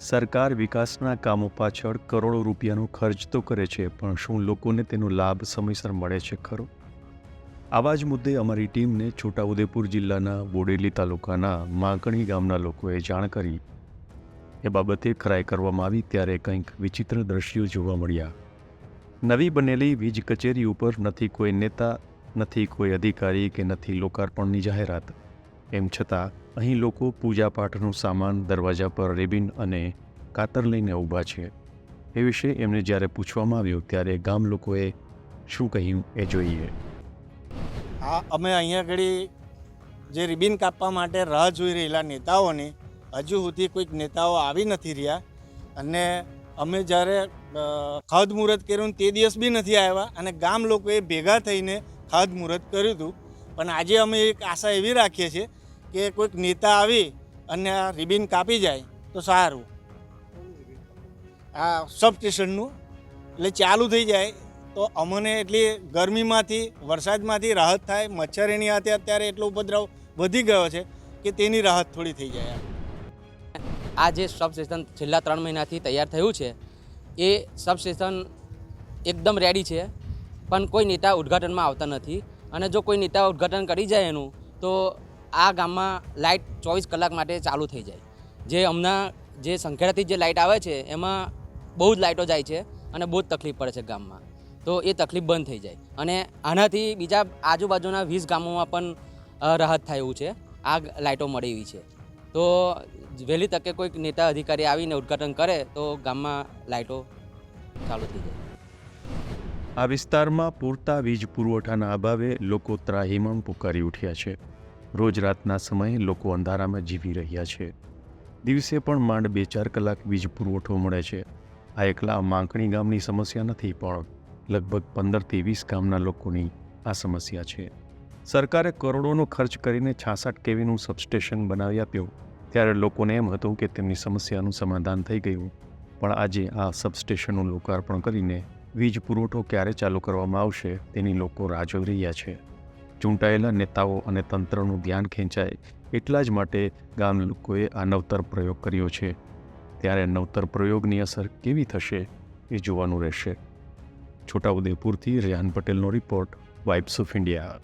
સરકાર વિકાસના કામો પાછળ કરોડો રૂપિયાનો ખર્ચ તો કરે છે, પણ શું લોકોને તેનો લાભ સમયસર મળે છે ખરો? આવા જ મુદ્દે અમારી ટીમને છોટાઉદેપુર જિલ્લાના બોડેલી તાલુકાના માંકણી ગામના લોકોએ જાણ કરી. એ બાબતે ખરાઈ કરવામાં આવી ત્યારે કંઈક વિચિત્ર દ્રશ્યો જોવા મળ્યા. નવી બનેલી વીજ કચેરી ઉપર નથી કોઈ નેતા, નથી કોઈ અધિકારી કે નથી લોકાર્પણની જાહેરાત. એમ છતાં, અહીં લોકો પૂજાપાઠનું સામાન, દરવાજા પર રિબિન અને કાતર લઈને ઊભા છે. એ વિશે એમને જ્યારે પૂછવામાં આવ્યું, ત્યારે ગામ લોકોએ શું કહ્યું એ જોઈએ. હા, અમે અહીંયા આગળ જે રિબિન કાપવા માટે રાહ જોઈ રહેલા નેતાઓને, હજુ સુધી કોઈક નેતાઓ આવી નથી રહ્યા. અને અમે જ્યારે ખાદ મુહૂર્ત કર્યું તે દિવસ બી નથી આવ્યા અને ગામ લોકોએ ભેગા થઈને ખાદ મુહૂર્ત કર્યું હતું. પણ આજે અમે એક આશા એવી રાખીએ છીએ કે કોઈક નેતા આવી અને આ રિબિન કાપી જાય, તો સારું. આ સબ સ્ટેશનનું એટલે ચાલુ થઈ જાય, તો અમને એટલી ગરમીમાંથી, વરસાદમાંથી રાહત થાય. મચ્છર એની હાથે અત્યારે એટલો ઉપદ્રવ વધી ગયો છે કે તેની રાહત થોડી થઈ જાય આ જે સબ સ્ટેશન છેલ્લા ત્રણ મહિનાથી તૈયાર થયું છે, એ સબ સ્ટેશન એકદમ રેડી છે, પણ કોઈ નેતા ઉદ્ઘાટનમાં આવતા નથી. અને જો કોઈ નેતા ઉદ્ઘાટન કરી જાય એનું, તો આ ગામમાં લાઇટ ચોવીસ કલાક માટે ચાલુ થઈ જાય. જે હમણાં જે સંખેડાથી જે લાઇટ આવે છે, એમાં બહુ જ લાઇટો જાય છે અને બહુ જ તકલીફ પડે છે ગામમાં. તો એ તકલીફ બંધ થઈ જાય. અને આનાથી બીજા આજુબાજુના વીસ ગામોમાં પણ રાહત થાય એવું છે. આ લાઇટો મળી એવી છે. તો વહેલી તકે કોઈક નેતા અધિકારી આવીને ઉદ્ઘાટન કરે તો ગામમાં લાઇટો ચાલુ થઈ જાય. આ વિસ્તારમાં પૂરતા વીજ પુરવઠાના અભાવે લોકો ત્રાહિમામ પુકારી ઉઠ્યા છે. રોજ રાતના સમયે લોકો અંધારામાં જીવી રહ્યા છે. દિવસે પણ માંડ બે ચાર કલાક વીજ પુરવઠો મળે છે. આ એકલા માંકણી ગામની સમસ્યા નથી, પણ લગભગ પંદરથી વીસ ગામના લોકોની આ સમસ્યા છે. સરકારે કરોડોનો ખર્ચ કરીને છાસઠ કેવીનું સબસ્ટેશન બનાવી આપ્યું. ત્યારે લોકોને એમ હતું કે તેમની સમસ્યાનું સમાધાન થઈ ગયું. પણ આજે આ સબસ્ટેશનનું લોકાર્પણ કરીને વીજ પુરવઠો ક્યારે ચાલુ કરવામાં આવશે તેની લોકો રાહ જોઈ રહ્યા છે. ચૂંટાયેલા નેતાઓ અને તંત્રનું ધ્યાન ખેંચાય એટલા જ માટે ગામ લોકોએ આ નવતર પ્રયોગ કર્યો છે. ત્યારે નવતર પ્રયોગની અસર કેવી થશે એ જોવાનું રહેશે. છોટાઉદેપુરથી રેહાન પટેલનો રિપોર્ટ, વાઇબ્સ ઓફ ઇન્ડિયા.